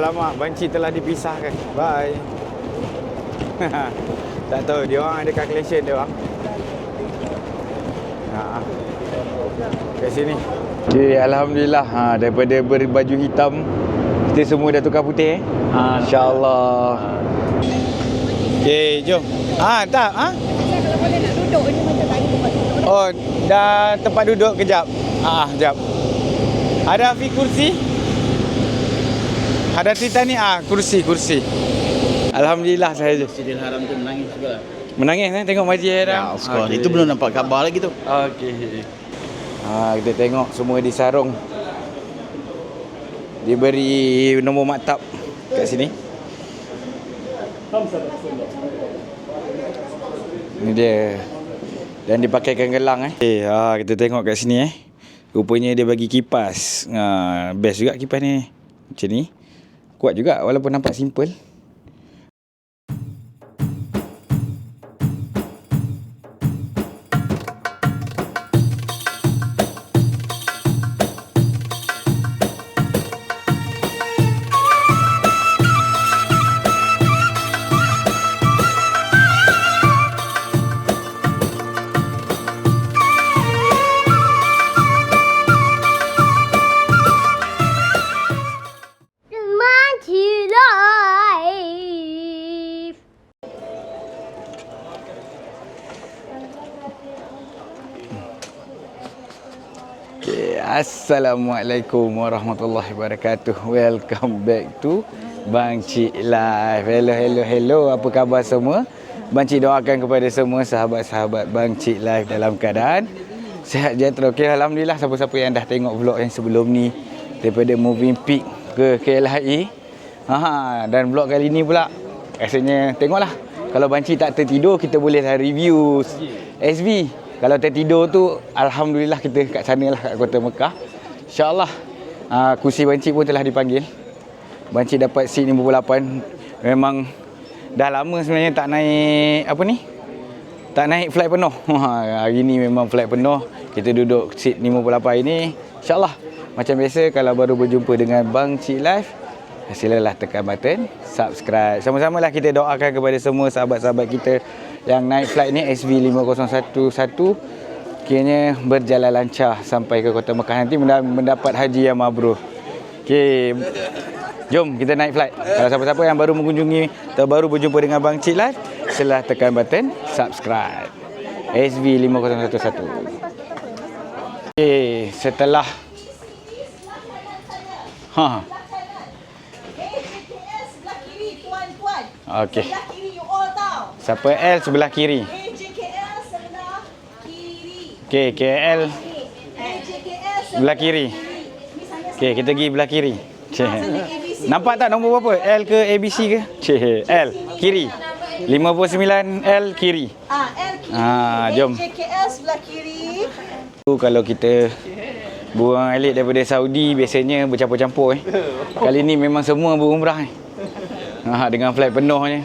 Alamak, banci telah dipisahkan. Bye. tak tahu, dia orang ada calculation dia orang. Ha. Kat sini. Okay, Alhamdulillah. Ha, daripada berbaju hitam, kita semua dah tukar putih eh. Ha, InsyaAllah. Okay, jom. Ah, tak. Ah? Saya kalau boleh nak duduk ni macam tadi tempat duduk. Oh, dah tempat duduk kejap. Ah, kejap. Ada Afi kursi? Ada cerita ni ah, kursi, kursi. Alhamdulillah saya je. Masjidil Haram tu menangis juga. Menangis eh tengok Masjid Haram. Ya, of course. Itu belum nampak khabar lagi tu. Okey. Ha, kita tengok semua disarung. Diberi nombor maktab kat sini. Ini dia. Dan dipakaikan gelang eh. Okay, ha, kita tengok kat sini eh. Rupanya dia bagi kipas. Ha, best juga kipas ni. Macam ni. Kuat juga walaupun nampak simple. Assalamualaikum warahmatullahi wabarakatuh. Welcome back to Bang Cik Live. Hello, hello, hello. Apa khabar semua? Bang Cik doakan kepada semua sahabat-sahabat Bang Cik Live dalam keadaan sihat sejahtera. Okay, Alhamdulillah siapa-siapa yang dah tengok vlog yang sebelum ni daripada Moving Peak ke KLHI. Ha, dan vlog kali ni pula rasanya tengoklah. Kalau Bang Cik tak tertidur, kita boleh lah review SB. Kalau tertidur tu alhamdulillah kita kat sana lah kat Kota Mekah. InsyaAllah uh, kursi bancik pun telah dipanggil. Bancik dapat seat 58. Memang dah lama sebenarnya tak naik apa ni? Tak naik flight penuh. Ha, Hari ni memang flight penuh. Kita duduk seat 58 ini. InsyaAllah macam biasa kalau baru berjumpa dengan Bang Cik Live silalah tekan button subscribe. Sama-sama lah kita doakan kepada semua sahabat-sahabat kita yang naik flight ni SV5011 kiranya berjalan lancar sampai ke Kota Mekah nanti mendapat haji yang mabrur. Okey. Jom kita naik flight. Kalau siapa-siapa yang baru mengunjungi atau baru berjumpa dengan Bang Cik Live, silalah tekan button subscribe. SV5011. Okey, setelah Ha. Okey. Siapa L sebelah kiri? Okey, KL sebelah kiri. Okey, kita pergi belah kiri. Cik. Nampak tak nombor berapa? L ke ABC ke? Cik, L kiri. 59 L kiri. Ah, L kiri. Ah, jom. AJKL sebelah kiri. Tu kalau kita buang alik daripada Saudi biasanya bercampur-campur eh. Kali ni memang semua berumrah eh. Ha, dengan flight penuhnya.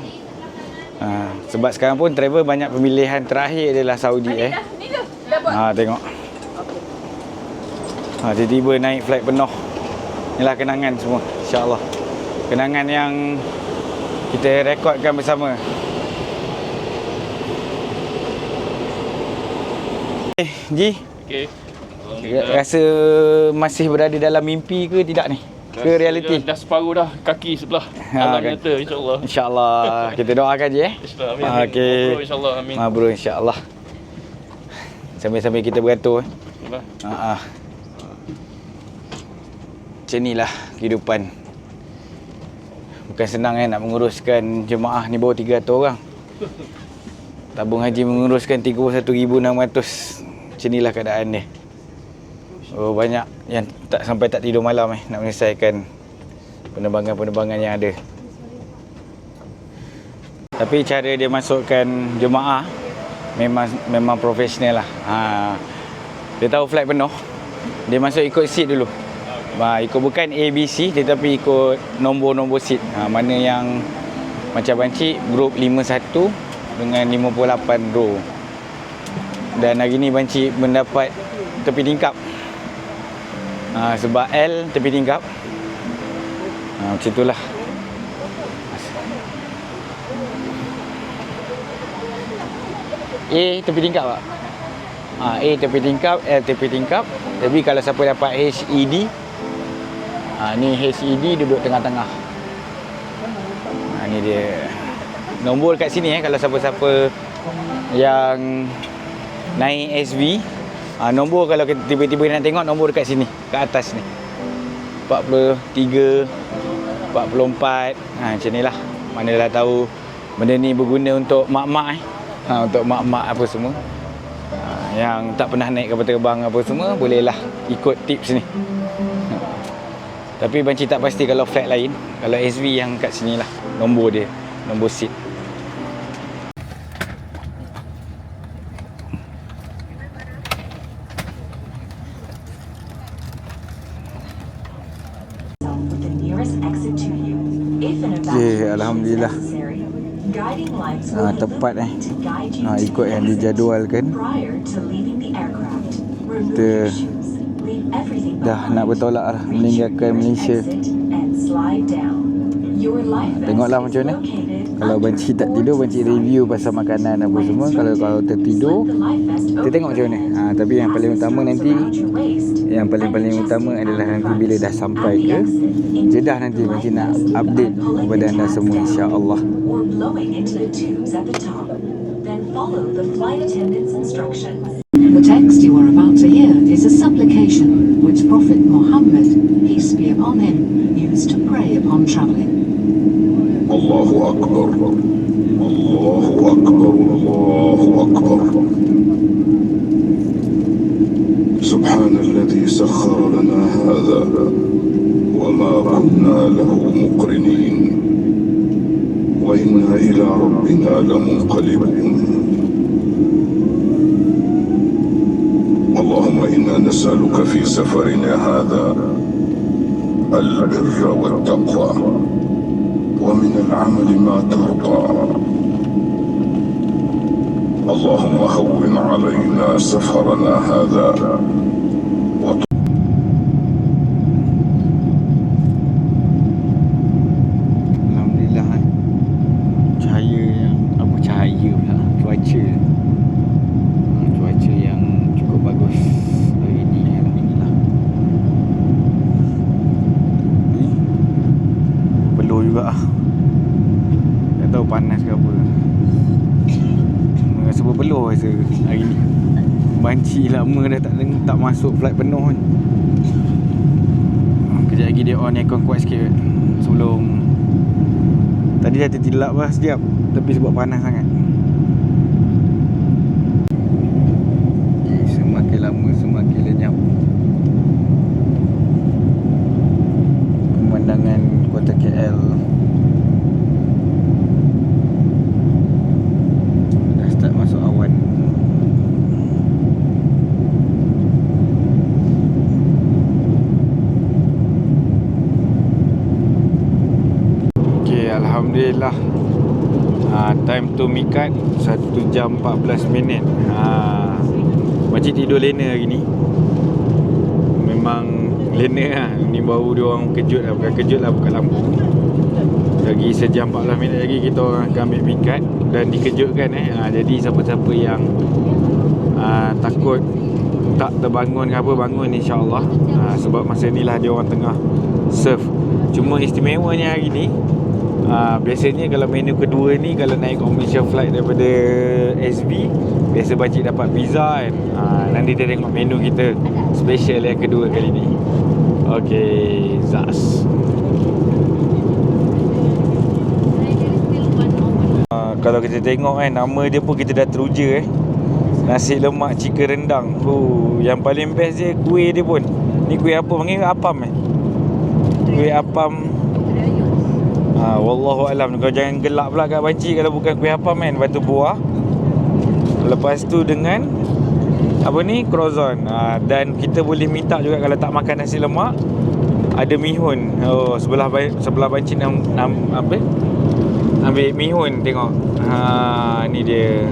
Ha, sebab sekarang pun travel banyak pemilihan terakhir adalah Saudi eh. Ha, tengok. Ha, tiba-tiba naik flight penuh. Inilah kenangan semua insya-Allah. Kenangan yang kita rekodkan bersama. Eh, Ji, Okey. rasa masih berada dalam mimpi ke tidak ni? Ke realiti? Dah, dah separuh dah kaki sebelah. Ha, Alam kan. nyata insya-Allah. InsyaAllah Kita doakan je eh InsyaAllah. Amin. Amin. okey. Mabrur, InsyaAllah. Amin. Mabrur insyaAllah Sambil-sambil kita beratur eh. InsyaAllah. Ha, ha. Macam inilah kehidupan. Bukan senang eh nak menguruskan jemaah ni baru 300 orang. Tabung haji menguruskan 31,600 Macam inilah keadaan dia. Oh banyak yang tak sampai tak tidur malam eh Nak menyelesaikan penerbangan-penerbangan yang ada. Tapi cara dia masukkan jemaah Memang memang profesional lah. Ha. Dia tahu flight penuh. Dia masuk ikut seat dulu. Ha, Ikut bukan ABC Tetapi ikut nombor-nombor seat. Ha, Mana yang Macam Bancik Group 51 Dengan 58 row. Dan hari ni Bancik mendapat Tepi tingkap. Ha, Sebab L tepi tingkap. Ha, macam itulah. A tepi tingkap tak? Ha, A tepi tingkap, L tepi tingkap. Tapi kalau siapa dapat HED, ha, ni HED duduk tengah-tengah. Ha, ni dia. Nombor kat sini eh kalau siapa-siapa yang naik SV, ha, nombor kalau kita tiba-tiba nak tengok nombor dekat sini, kat atas ni. 43 44 ha, macam ni lah Manalah tahu benda ni berguna untuk mak-mak eh ha, untuk mak-mak apa semua. Ha, yang tak pernah naik kapal terbang apa semua bolehlah ikut tips ni. Ha. tapi banci tak pasti kalau flight lain kalau SV yang kat sini lah nombor dia nombor seat with the nearest exit to you. If an Okey, evacuation Alhamdulillah. is necessary, guiding lights Tepat, eh. ha, ikut yang dijadualkan Kita dah nak bertolak lah meninggalkan Malaysia Tengoklah macam mana. Kalau banci tak tidur, the review pasal makanan apa semua. Kalau kalau tertidur, kita tengok macam mana. Ah, tapi yang paling utama nanti yang paling-paling utama adalah nanti bila dah sampai ke Jeddah nanti mesti nak update kepada anda semua insya-Allah. The text you are about to hear is a supplication which Prophet Muhammad, peace be upon him, used to pray upon traveling. Allahu Akbar. Allahu Akbar. Allahu Akbar. سبحان الذي سخر لنا هذا وما كنا له مقرنين. وإنا إلى ربنا لمنقلبون اللهم إنا نسألك في سفرنا هذا البر والتقوى ومن العمل ما ترضى. اللهم هون علينا سفرنا هذا. Lama dah tak tak masuk flight penuh kan. Kejap lagi dia on aircon kuat sikit sebelum Tadi dah tertilap lah sekejap Tapi sebab panas sangat Eh, Semakin lama semakin lenyap Pemandangan kota KL Dah start masuk awan Okay, Alhamdulillah ha, Time to mikat 1 jam 14 minit. Ha, Makcik tidur lena hari ni. Memang lena lah Ni baru dia orang kejut lah. Bukan kejut lah buka lampu. Lagi sejam 14 minit lagi kita orang akan ambil mikat Dan dikejutkan eh. Ha, Jadi siapa-siapa yang ha, Takut tak terbangun ke apa Bangun insyaAllah. Ha, Sebab masa ni lah dia orang tengah surf Cuma istimewanya hari ni uh, Biasanya kalau menu kedua ni Kalau naik commercial flight daripada SB Biasa pakcik dapat pizza kan? Uh, Nanti kita tengok menu kita Special yang kedua kali ni. Okay Zas uh, Kalau kita tengok kan Nama dia pun kita dah teruja eh. Nasi lemak chicken rendang. Oh, Yang paling best dia kuih dia pun. Ni kuih apa? Panggil apam eh Kuih apam ha, Wallahu alam. Kau jangan gelak pula kat banci Kalau bukan kuih apam kan Batu buah. Lepas tu dengan Apa ni? Croissant. Ha, Dan kita boleh minta juga Kalau tak makan nasi lemak Ada mihun. Oh sebelah sebelah banci nam, nam, Apa? Ambil mihun tengok. Ha, Ni dia.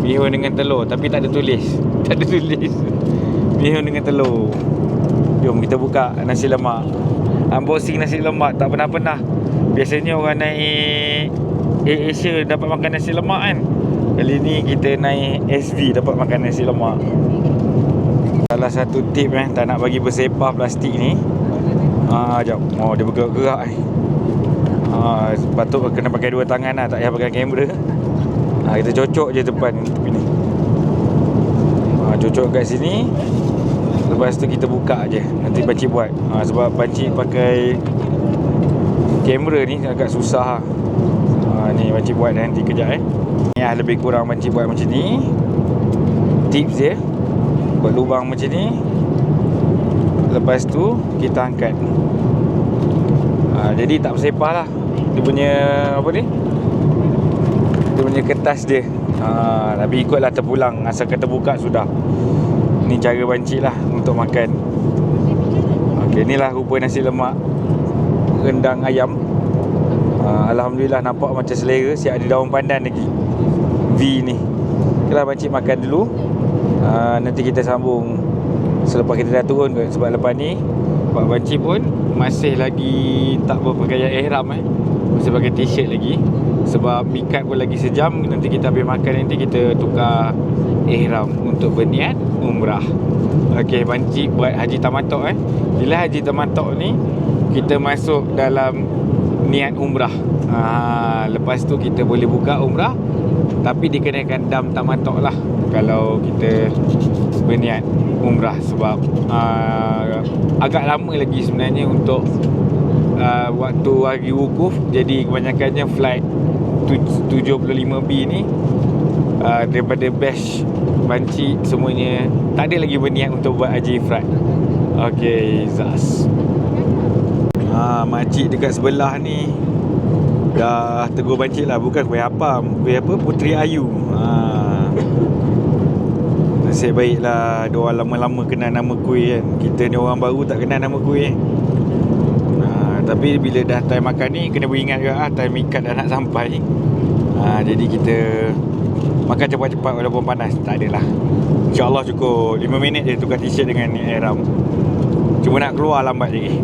Mihun dengan telur Tapi tak ada tulis. Tak ada tulis. Mihun dengan telur. Jom kita buka nasi lemak. Unboxing nasi lemak. Tak pernah-pernah. Biasanya orang naik Air Asia dapat makan nasi lemak kan. Kali ni kita naik SV dapat makan nasi lemak. Salah satu tip eh tak nak bagi bersepah plastik ni. Ah, jap. Oh, dia bergerak-gerak ni. Ah, patut kena pakai dua tangan lah, tak payah pakai kamera. Ah, kita cocok je depan tepi ni. Ah, cocok kat sini. Lepas tu kita buka je. Nanti pakcik buat. Ah, sebab pakcik pakai kamera ni agak susah lah. Ah, ni pakcik buat nanti kejap eh. Ni lah lebih kurang pakcik buat macam ni. Tips dia. Buat lubang macam ni. Lepas tu kita angkat. Ha, jadi tak bersepah lah. Dia punya apa ni? Dia punya kertas dia. Ha, tapi ikutlah terpulang. Asal kata buka sudah. Ni cara bancik lah untuk makan. Okey, inilah rupa nasi lemak rendang ayam. Ha, Alhamdulillah nampak macam selera. Siap ada daun pandan lagi. V ni. Okeylah bancik makan dulu. Ha, nanti kita sambung selepas kita dah turun kot sebab lepas ni Pak Banci pun masih lagi tak berpakaian ihram eh masih pakai t-shirt lagi sebab mikat pun lagi sejam nanti kita habis makan nanti kita tukar ihram untuk berniat umrah Okey Banci buat haji tamatok eh bila haji tamatok ni kita masuk dalam niat umrah. Ha, lepas tu kita boleh buka umrah tapi dikenakan dam tamatok lah kalau kita berniat umrah sebab uh, agak lama lagi sebenarnya untuk uh, waktu hari wukuf. Jadi kebanyakannya flight tu- 75B ni uh, daripada batch banci semuanya tak ada lagi berniat untuk buat haji ifrat. Okey, Zas. Ha, makcik dekat sebelah ni dah tegur bancik lah bukan kuih apam kuih apa? Puteri Ayu. Ha. nasib baiklah dia orang lama-lama kenal nama kuih kan. Kita ni orang baru tak kenal nama kuih. Ha, tapi bila dah time makan ni kena beringat ke ah time ikat dah nak sampai. Ha, jadi kita makan cepat-cepat walaupun panas. Tak adalah. InsyaAllah cukup 5 minit je tukar t-shirt dengan ihram. Cuma nak keluar lambat lagi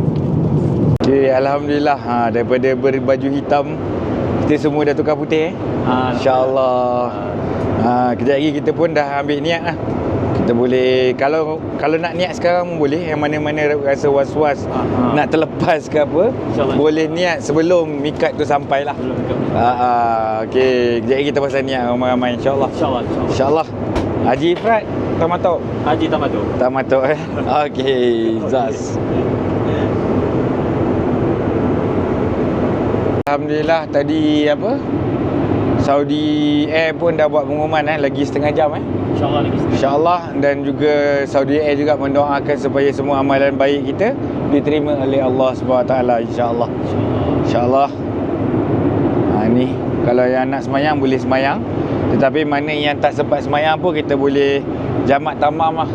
Okay, Alhamdulillah. Ha, Daripada berbaju hitam Kita semua dah tukar putih eh? InsyaAllah. Ha, Kejap lagi kita pun dah ambil niat lah. Kita boleh Kalau kalau nak niat sekarang boleh Yang mana-mana rasa was-was ha. Nak terlepas ke apa InsyaAllah. Boleh niat sebelum mikat tu sampai lah. Ha, ha, Okay Kejap lagi kita pasal niat ramai-ramai InsyaAllah. InsyaAllah. InsyaAllah. Haji Ifrat Tamatok Haji Tamato. Tamatok eh? Okay Zaz Alhamdulillah tadi apa? Saudi Air pun dah buat pengumuman eh lagi setengah jam eh. InsyaAllah lagi setengah. InsyaAllah dan juga Saudi Air juga mendoakan supaya semua amalan baik kita diterima oleh Allah SWT insyaAllah. InsyaAllah. Ha, ni kalau yang nak semayang boleh semayang. Tetapi mana yang tak sempat semayang pun kita boleh jamak tamam lah.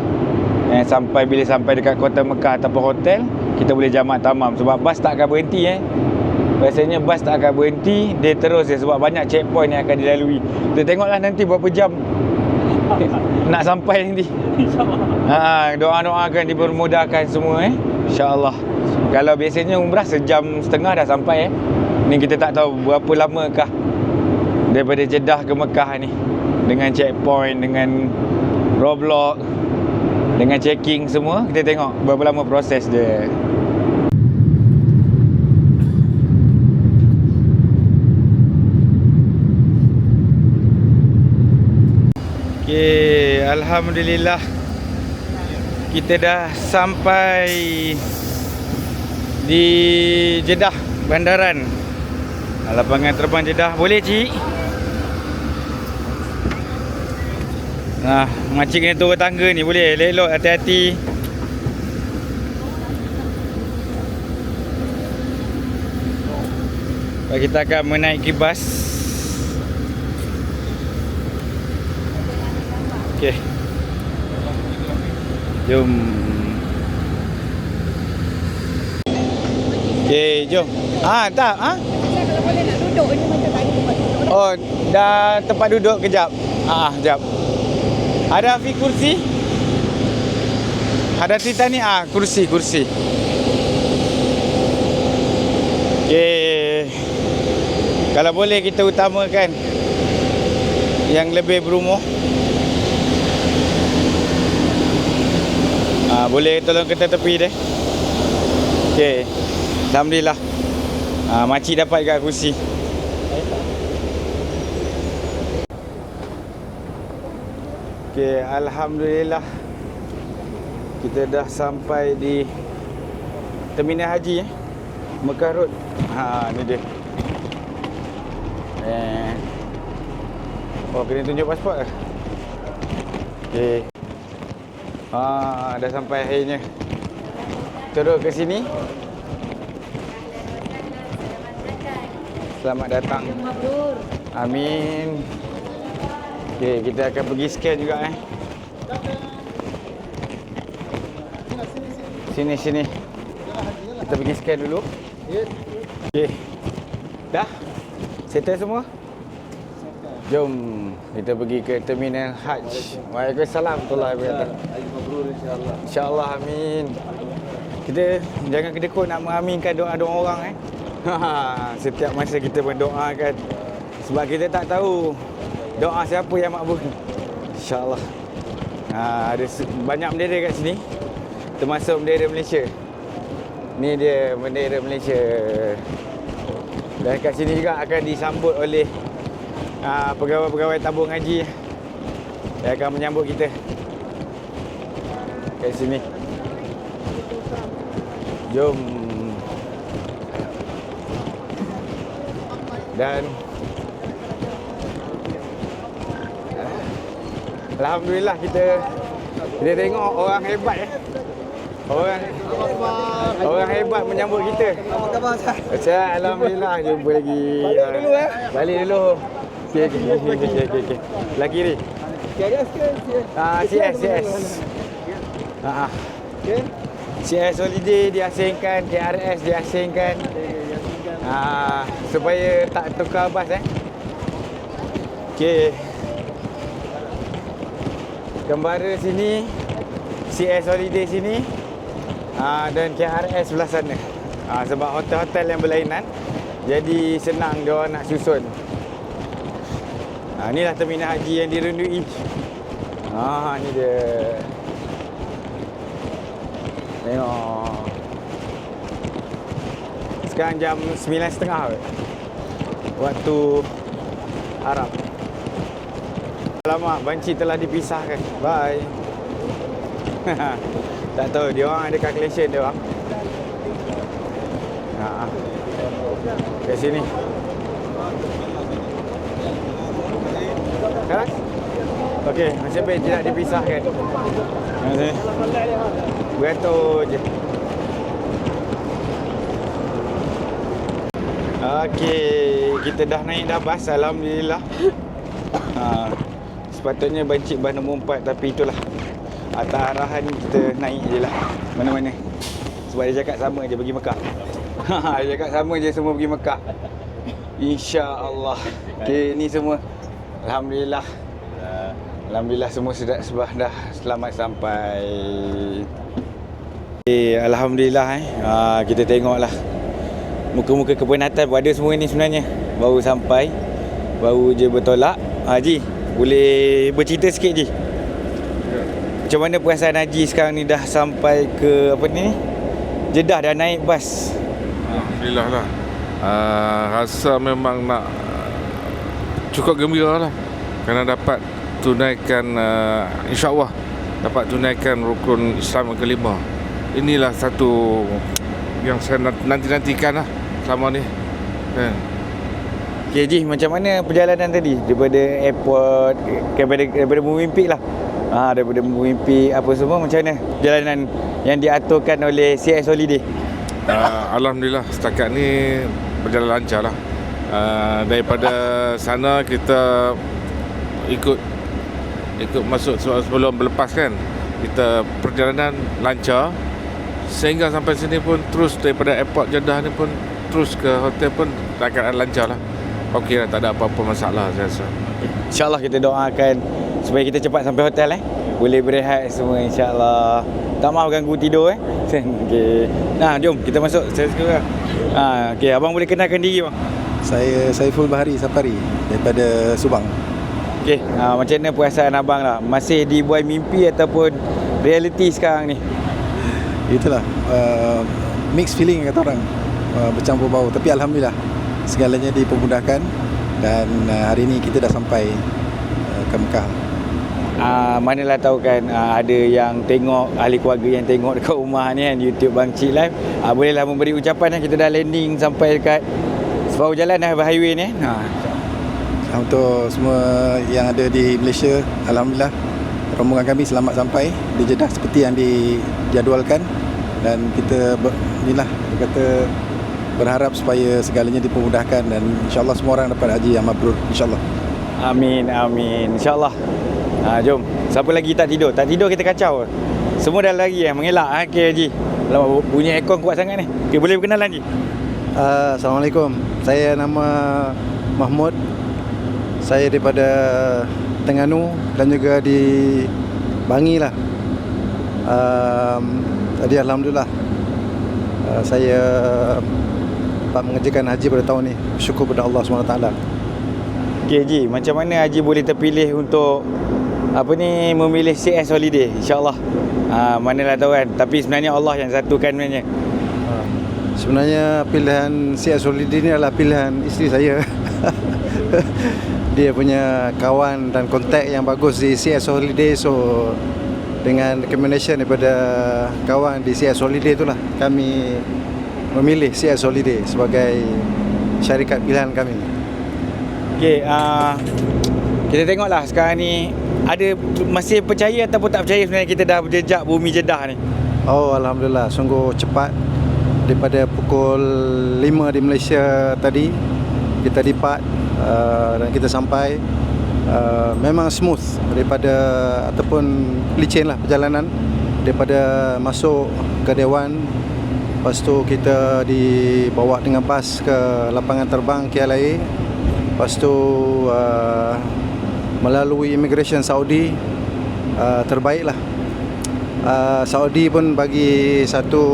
Eh, sampai bila sampai dekat kota Mekah ataupun hotel kita boleh jamak tamam. Sebab bas tak akan berhenti eh Biasanya bas tak akan berhenti Dia terus je sebab banyak checkpoint yang akan dilalui. Kita tengoklah nanti berapa jam Nak sampai nanti. Ha, Doa-doakan dipermudahkan semua eh. InsyaAllah. Kalau biasanya umrah sejam setengah dah sampai eh. Ni kita tak tahu berapa lamakah Daripada Jeddah ke Mekah ni. Dengan checkpoint, dengan roadblock Dengan checking semua Kita tengok berapa lama proses dia Okey, alhamdulillah kita dah sampai di Jeddah bandaran. Lapangan terbang Jeddah. Boleh cik? Nah, makcik kena turun tangga ni boleh. Elok hati-hati. Kita akan menaiki bas. Okey. Jom. Okey, jom. Ah, tak, ah? Saya kalau boleh nak duduk ni macam tadi tempat duduk. Oh, dah tempat duduk kejap. Ah, kejap. Ada Afi kursi? Ada cerita ni ah, kursi, kursi. Okey. Kalau boleh kita utamakan yang lebih berumur. Ah, boleh tolong kita tepi deh. Okey. Alhamdulillah. Ah, makcik dapat kat kursi. Okey, alhamdulillah. Kita dah sampai di Terminal Haji eh. Mekah Road. Ha, ni dia. Eh. Oh, kena tunjuk pasport ke? Okey. Ha, dah sampai akhirnya. Terus ke sini. Selamat datang. Amin. Okey, kita akan pergi scan juga eh. Sini sini. Kita pergi scan dulu. Okey. Dah? Settle semua? Jom kita pergi ke terminal Haj. Waalaikumsalam warahmatullahi wabarakatuh. insya-Allah. Insya-Allah amin. Kita jangan kedekut nak mengaminkan doa-doa orang eh. Setiap masa kita mendoakan sebab kita tak tahu doa siapa yang makbul. Insya-Allah. Ha, ada banyak bendera kat sini. Termasuk bendera Malaysia. Ni dia bendera Malaysia. Dan kat sini juga akan disambut oleh uh, pegawai-pegawai tabung haji yang akan menyambut kita. Kat sini. Jom. Dan Alhamdulillah kita kita tengok orang hebat eh. Orang Orang hebat menyambut kita. Apa khabar Ustaz? Alhamdulillah jumpa lagi. Balik dulu eh. Balik dulu. Okey okey okey okey okey. Belah kiri. CS ke? Ah CS CS. Ah. Okey. CS Holiday diasingkan, KRS diasingkan. Ah supaya tak tukar bas eh. Okey. Kembara sini CS Holiday sini uh, dan KRS sebelah sana. Uh, sebab hotel-hotel yang berlainan jadi senang dia nak susun. Uh, inilah terminal haji yang dirundui. Ah ni dia. Tengok. Sekarang jam 9.30 weh. Waktu Arab. Alamak, banci telah dipisahkan. Bye. tak tahu dia orang ada calculation dia orang. Ha. Ke sini. Keras? Okey, nasib baik tidak dipisahkan. Terima kasih. Beratur je. Okey, kita dah naik dah bas alhamdulillah. Ha, sepatutnya bancik bas nombor 4 tapi itulah atas arahan kita naik je lah mana-mana. Sebab dia cakap sama je pergi Mekah. Ha, dia cakap sama je semua pergi Mekah. InsyaAllah. Okey, ni semua. Alhamdulillah. Alhamdulillah semua sudah sebah dah selamat sampai. Okay, Alhamdulillah eh. Ha, kita tengoklah muka-muka kepenatan pun ada semua ni sebenarnya. Baru sampai. Baru je bertolak. Haji, boleh bercerita sikit Ji? Macam mana perasaan Haji sekarang ni dah sampai ke apa ni? Jeddah dah naik bas. Alhamdulillah lah. Uh, rasa memang nak cukup gembira lah. Kerana dapat tunaikan, uh, insyaAllah dapat tunaikan rukun Islam yang kelima. Inilah satu yang saya nant- nanti-nantikan lah selama ni. Kan? Okay Ji, macam mana perjalanan tadi? Daripada airport, daripada, daripada Memimpik lah. Ha, daripada Memimpik apa semua macam mana perjalanan yang diaturkan oleh CS Holiday? Uh, Alhamdulillah setakat ni berjalan lancar lah. Uh, daripada sana kita ikut ikut masuk se- sebelum berlepas kan kita perjalanan lancar. Sehingga sampai sini pun terus daripada airport Jeddah ni pun terus ke hotel pun keadaan lancar lah. Okey lah tak ada apa-apa masalah saya rasa. InsyaAllah kita doakan supaya kita cepat sampai hotel eh. Boleh berehat semua insyaAllah. Tak maaf ganggu tidur eh. Okay. Nah jom kita masuk. Saya sekarang ha, okay, Abang boleh kenalkan diri bang Saya Saiful Bahari Safari daripada Subang. Okay, ha, macam mana perasaan abang lah Masih dibuai mimpi ataupun reality sekarang ni Itulah uh, mixed feeling kata orang. Uh, bercampur bau tapi alhamdulillah segalanya dipermudahkan dan uh, hari ini kita dah sampai uh, ke Mekah. uh, Manalah tahu kan uh, Ada yang tengok Ahli keluarga yang tengok dekat rumah ni kan YouTube Bang Cik Live uh, Bolehlah memberi ucapan kan Kita dah landing sampai dekat Separuh jalan dah highway ni. Ha. Untuk semua yang ada di Malaysia, alhamdulillah rombongan kami selamat sampai. Di Jeddah seperti yang dijadualkan. Dan kita ber, inilah berkata berharap supaya segalanya dipermudahkan. Dan insyaallah semua orang dapat haji yang mabrur insyaallah. Amin Amin. InsyaAllah. Ha, Jom. Siapa lagi tak tidur? Tak tidur kita kacau. Semua dah lari eh Mengelak ha? Okay Haji? Alamak bunyi aircon kuat sangat ni. Okay boleh berkenalan Haji Uh, Assalamualaikum. Saya nama Mahmud. Saya daripada Terengganu dan juga di Bangi lah. Um, tadi Alhamdulillah uh, saya dapat mengerjakan haji pada tahun ni. Syukur pada Allah SWT. Okay Haji Macam mana Haji boleh terpilih untuk Apa ni Memilih CS Holiday InsyaAllah ha, Manalah tahu kan Tapi sebenarnya Allah yang satukan sebenarnya Sebenarnya pilihan CS Holiday ni adalah pilihan isteri saya. Dia punya kawan dan kontak yang bagus di CS Holiday so dengan recommendation daripada kawan di CS Holiday itulah kami memilih CS Holiday sebagai syarikat pilihan kami. Okay uh, Kita tengoklah sekarang ni Ada Masih percaya ataupun tak percaya Sebenarnya kita dah berjejak bumi Jeddah ni Oh alhamdulillah sungguh cepat daripada pukul 5 di Malaysia tadi kita depart uh, dan kita sampai uh, memang smooth daripada ataupun licin lah perjalanan daripada masuk ke Dewan. Lepas tu kita dibawa dengan bas ke lapangan terbang KLIA lepas tu uh, melalui immigration Saudi uh, terbaik lah uh, Saudi pun bagi satu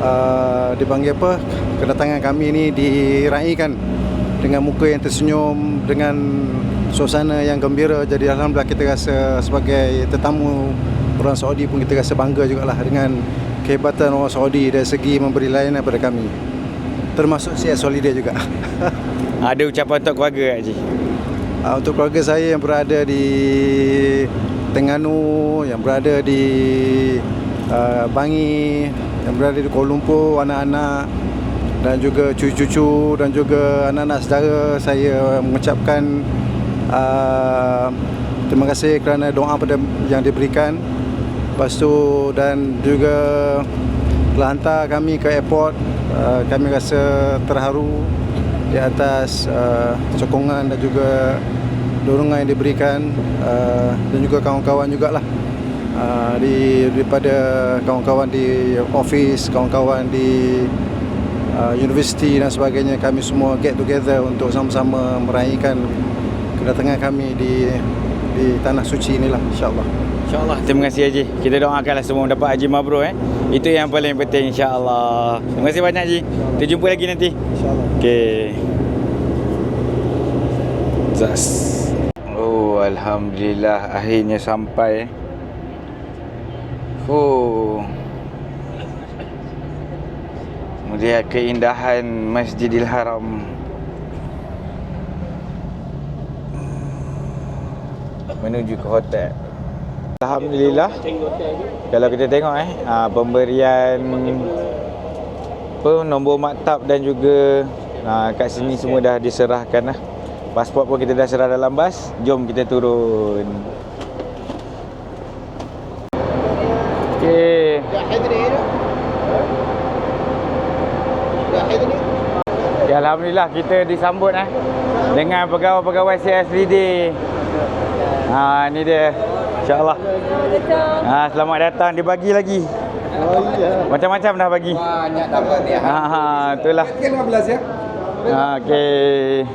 uh, dipanggil apa? Kedatangan kami ni diraikan dengan muka yang tersenyum dengan suasana yang gembira. Jadi alhamdulillah kita rasa sebagai tetamu orang Saudi pun kita rasa bangga jugalah dengan kehebatan orang Saudi dari segi memberi layanan kepada kami. Termasuk CS Holiday juga. Ada ucapan untuk keluarga Haji? Uh, untuk keluarga saya yang berada di Terengganu, yang berada di uh, Bangi, yang berada di Kuala Lumpur, anak-anak dan juga cucu-cucu dan juga anak-anak saudara saya mengucapkan uh, terima kasih kerana doa pada yang diberikan. Lepas tu dan juga telah hantar kami ke airport. Uh, kami rasa terharu di atas uh, sokongan dan juga dorongan yang diberikan uh, dan juga kawan-kawan jugalah uh, di daripada kawan-kawan di office, kawan-kawan di uh, universiti dan sebagainya kami semua get together untuk sama-sama meraihkan kedatangan kami di di tanah suci inilah insyaallah. InsyaAllah. Terima kasih Haji. Kita doakanlah semua dapat Haji Mabrur eh. Itu yang paling penting insyaAllah. Terima kasih banyak Haji. Kita jumpa lagi nanti. Insyaallah. Okay Zas. Oh Alhamdulillah. Akhirnya sampai Oh. Melihat keindahan Masjidil Haram. Menuju ke hotel. Alhamdulillah. Kalau kita tengok eh ah, Pemberian apa, Nombor maktab dan juga ah, Kat sini semua dah diserahkan lah Pasport pun kita dah serah dalam bas. Jom kita turun Okay Ya, Alhamdulillah kita disambut eh dengan pegawai-pegawai CSDD. Ha ni dia. Insya-Allah. Ha selamat datang dibagi lagi. Oh iya. Macam-macam dah bagi. Banyak dapat dia. Ha ha itulah. Kan 15 ya. Ha okey.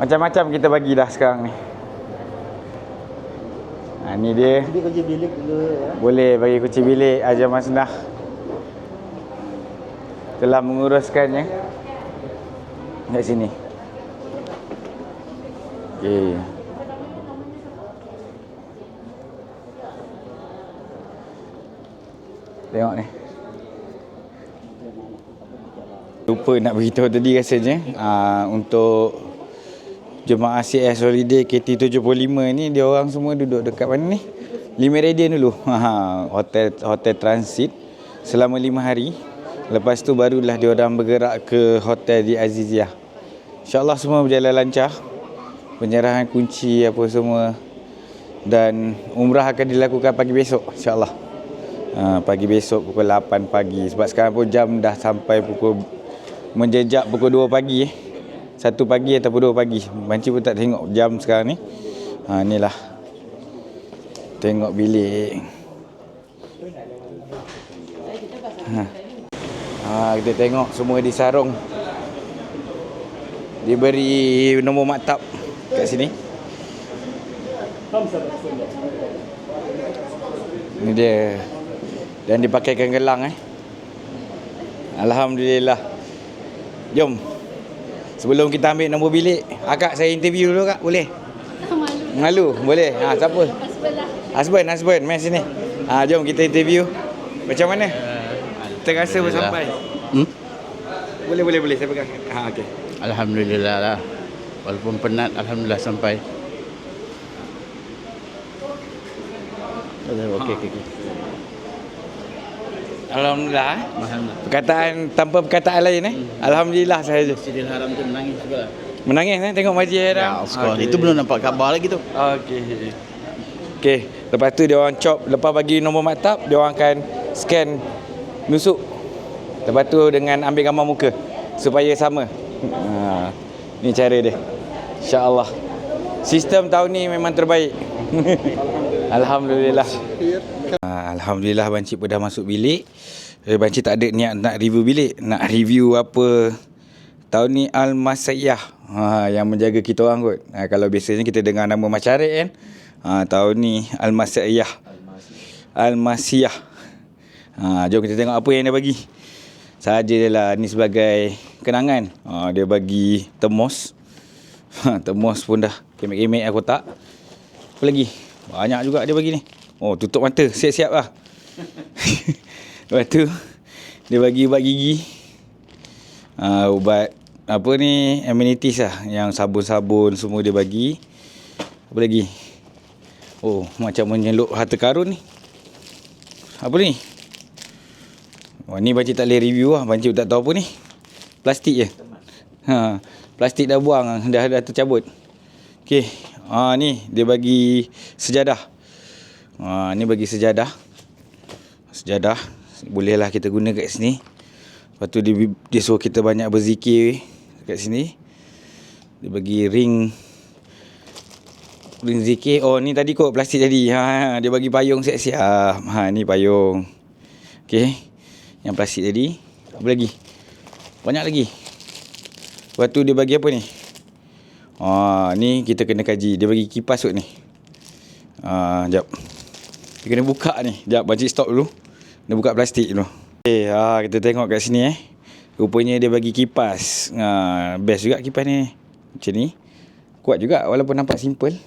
Macam-macam kita bagi dah sekarang ni. Ha, ni dia. Dia kerja bilik dulu ya. Boleh bagi kunci bilik Ajar Masnah. Telah menguruskannya. Kat sini. Okey. Tengok ni. Lupa nak beritahu tadi rasanya uh, untuk jemaah CS Holiday KT75 ni dia orang semua duduk dekat mana ni? Lima Meridian dulu. Ha, hotel hotel transit selama lima hari. Lepas tu barulah dia orang bergerak ke hotel di Aziziyah. InsyaAllah semua berjalan lancar. Penyerahan kunci apa semua. Dan umrah akan dilakukan pagi besok insyaAllah. Ha, pagi besok pukul 8 pagi. Sebab sekarang pun jam dah sampai pukul menjejak pukul 2 pagi eh. 1 pagi ataupun 2 pagi. Banci pun tak tengok jam sekarang ni. Ha inilah. Tengok bilik. Ha. ha kita tengok semua disarung. Diberi nombor maktab kat sini. Ini dia. Dan dipakaikan gelang eh. Alhamdulillah. Jom. Sebelum kita ambil nombor bilik, akak saya interview dulu kak, boleh? Malu. Boleh. Ha, siapa? Husband, husband, mai sini. Ha, jom kita interview. Macam mana? Terasa bersampai. Hmm? Boleh, boleh, boleh. Saya pegang. Ha, okey. Alhamdulillah lah. Walaupun penat, Alhamdulillah sampai. Okey, okey, okey. Alhamdulillah. eh. Alhamdulillah. Perkataan tanpa perkataan lain eh. Alhamdulillah sahaja. Masjidil Haram tu menangis juga. Menangis eh tengok Masjid Ya, Haram. of course. Itu belum nampak khabar lagi tu. Okey. Okey, lepas tu dia orang chop, lepas bagi nombor maktab, dia orang akan scan nusuk. Lepas tu dengan ambil gambar muka supaya sama. Ha, ni cara dia. Insya-Allah. Sistem tahun ni memang terbaik. Alhamdulillah. Ha, Alhamdulillah Bancik pun dah masuk bilik. Eh, Bancik tak ada niat nak review bilik. Nak review apa tahun ni Al-Masiyah ha, yang menjaga kita orang kot. Ha, kalau biasanya kita dengar nama Masyarakat kan. Ha, tahun ni Al-Masiyah. Al-Masiyah. Ha, jom kita tengok apa yang dia bagi. Saja lah ni sebagai kenangan. Ha, dia bagi termos. Ha, termos pun dah kemek-kemek aku tak. Apa lagi? Banyak juga dia bagi ni. Oh, tutup mata. Siap-siap lah. Lepas tu, dia bagi ubat gigi. Uh, ubat apa ni? Amenities lah yang sabun-sabun semua dia bagi. Apa lagi? Oh macam menyeluk harta karun ni. Apa ni? Wah, ni Bancik tak boleh review lah. Bancik tak tahu apa ni. Plastik je. Ha, plastik dah buang dah, dah tercabut. Ok ha, ni dia bagi sejadah. Ha, ni bagi sejadah. Sejadah bolehlah kita guna kat sini Lepas tu dia, dia suruh kita banyak berzikir kat sini. Dia bagi ring ring zikir. Oh ni tadi kot plastik tadi. Ha, ha dia bagi payung siap-siap. Ha ni payung. Okey. Yang plastik tadi. Apa lagi? Banyak lagi. Lepas tu dia bagi apa ni? Ha ni kita kena kaji. Dia bagi kipas kot ni. Ha jap. Dia kena buka ni. Jap bancik stop dulu. Dia buka plastik dulu. Okay, ha, kita tengok kat sini eh. Rupanya dia bagi kipas. Ha, best juga kipas ni. Macam ni. Kuat juga walaupun nampak simple.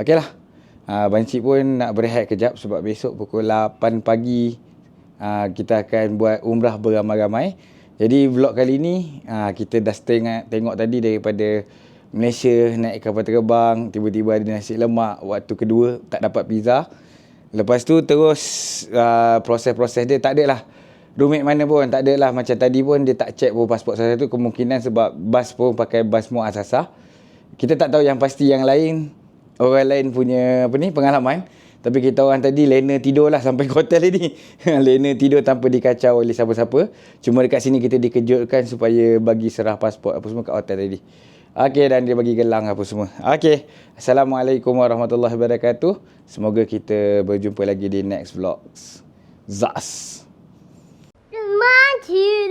Okey lah. Ha, Bancik pun nak berehat kejap sebab besok pukul 8 pagi ha, kita akan buat umrah beramai-ramai. Jadi vlog kali ni ha, kita dah tengok, tengok tadi daripada Malaysia naik kapal terbang. Tiba-tiba ada nasi lemak. Waktu kedua tak dapat pizza. Lepas tu terus uh, proses-proses dia. Tak ada lah rumit mana pun tak ada lah macam tadi pun dia tak check pun pasport saya. Tu kemungkinan sebab bas pun pakai bas muasasah kita tak tahu yang pasti yang lain. Orang lain punya apa ni pengalaman. Tapi kita orang tadi lena tidur lah sampai hotel tadi lena tidur tanpa dikacau oleh siapa-siapa. Cuma dekat sini kita dikejutkan supaya bagi serah pasport apa semua kat hotel tadi Okey dan dia bagi gelang apa semua. Okey. Assalamualaikum warahmatullahi wabarakatuh. Semoga kita berjumpa lagi di next vlogs. Zas. Mati